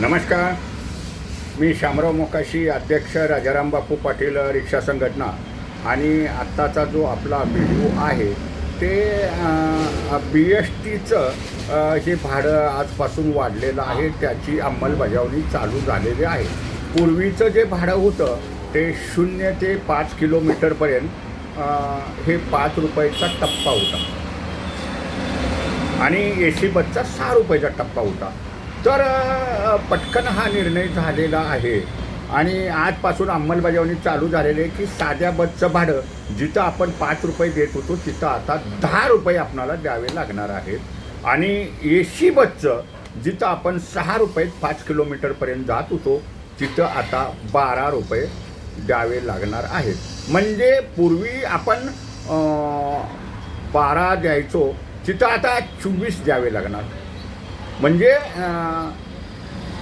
नमस्कार. मी शामराव मोकाशी अध्यक्ष राजाराम बापू पाटील रिक्षा संघटना. आणि आत्ताचा जो आपला व्हिडिओ आहे ते बी एस टीचं हे भाडं आजपासून वाढलेलं आहे. त्याची अंमलबजावणी चालू झालेली आहे. पूर्वीचं जे भाडं होतं ते शून्य ते पाच किलोमीटरपर्यंत हे पाच रुपयाचा टप्पा होता. आणि ए सी बसचा सहा रुपयाचा टप्पा होता. तर पटकन हा निर्णय झालेला आहे. आणि आजपासून अंमलबजावणी चालू झालेली आहे की साध्या बसचं भाडं जिथं आपण पाच रुपये देत होतो तिथं आता दहा रुपये आपणाला द्यावे लागणार आहेत. आणि ए सी बसचं जिथं आपण सहा रुपये पाच किलोमीटरपर्यंत जात होतो तिथं आता बारा रुपये द्यावे लागणार आहेत. म्हणजे पूर्वी आपण बारा द्यायचो तिथं आता चोवीस द्यावे लागणार. म्हणजे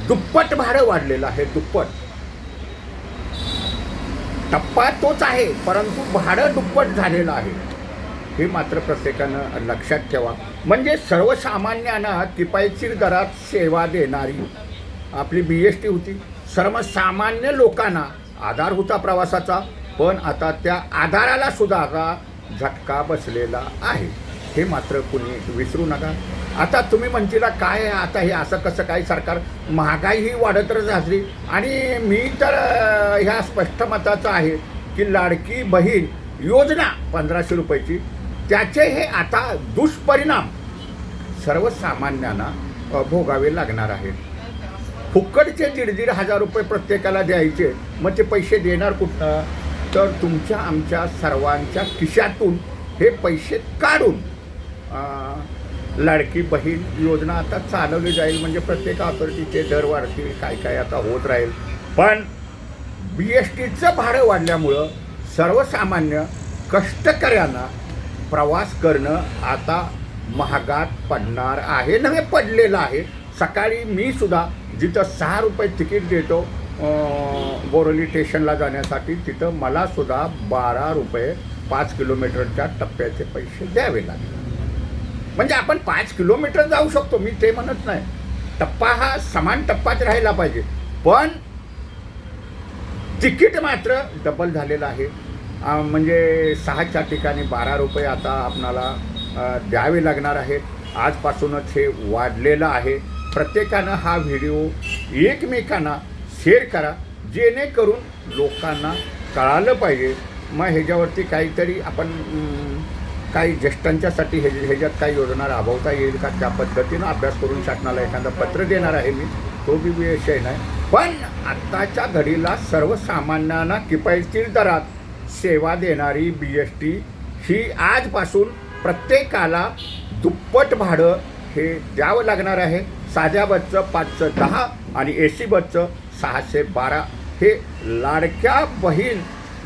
दुप्पट भाडं वाढलेलं आहे दुप्पट. टप्पा तोच आहे परंतु भाडं दुप्पट झालेलं आहे. हे मात्र प्रत्येकानं लक्षात ठेवा. म्हणजे सर्वसामान्यांना किफायतशीर दरात सेवा देणारी आपली बी एस टी होती. सर्वसामान्य लोकांना आधार होता प्रवासाचा पण आता त्या आधाराला सुद्धा झटका बसलेला आहे. हे मात्र कुणी विसरू नका. आता तुम्ही म्हणतीला काय आता हे? असं कसं काय सरकार महागाई ही वाढतच असली आणि मी तर ह्या स्पष्ट मताचं आहे की लाडकी बहीण योजना पंधराशे रुपयाची त्याचे हे आता दुष्परिणाम सर्वसामान्यांना भोगावे लागणार आहेत. फुकटचे दीड दीड हजार रुपये प्रत्येकाला द्यायचे मग ते पैसे देणार कुठं तर तुमच्या आमच्या सर्वांच्या खिशातून हे पैसे काढून लाडकी बहीण योजना आता चालवली जाईल म्हणजे प्रत्येक ऑथॉरिटीचे दर वाढतील काय काय आता होत राहील. पण बी एस टीचं भाडं वाढल्यामुळं सर्वसामान्य कष्टकऱ्यांना प्रवास करणं आता महागात पडणार आहे नव्हे पडलेलं आहे. सकाळी मी सुद्धा जिथं सहा रुपये तिकीट देतो बोरोली स्टेशनला जाण्यासाठी तिथं मला सुद्धा बारा रुपये पाच किलोमीटरच्या टप्प्याचे पैसे द्यावे लागले म्हणजे आपण पाच किलोमीटर जाऊ शकतो मी ते म्हणत नाही. टप्पा हा समान टप्पाच राहिला पाहिजे. पण तिकीट मात्र डबल झालेलं आहे. म्हणजे सहाच्या ठिकाणी बारा रुपये आता आपणाला द्यावे लागणार आहेत. आजपासूनच हे वाढलेलं आहे. प्रत्येकानं हा व्हिडिओ एकमेकांना शेअर करा जेणेकरून लोकांना कळालं पाहिजे. मग ह्याच्यावरती काहीतरी आपण काही ज्येष्ठांच्यासाठी हे ह्याच्यात काही योजना राबवता येईल का? त्या पद्धतीनं अभ्यास करून शासनाला एखादं पत्र देणार आहे मी. तो बी विषय नाही. पण आत्ताच्या घडीला सर्वसामान्यांना किफायतशीर दरात सेवा देणारी बी एस टी ही आजपासून प्रत्येकाला दुप्पट भाडं हे द्यावं लागणार आहे. साध्या बसचं पाचचं दहा आणि ए सी बसचं सहाशे बारा हे लाडक्या बहीण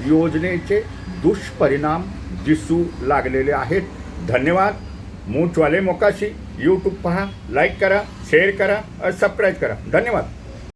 योजनेचे दुष्परिणाम दिसू लागलेले आहेत. धन्यवाद. मूचवाले मोकाशी. यूट्यूब पहा. लाईक करा. शेअर करा. सबस्क्राईब करा. धन्यवाद.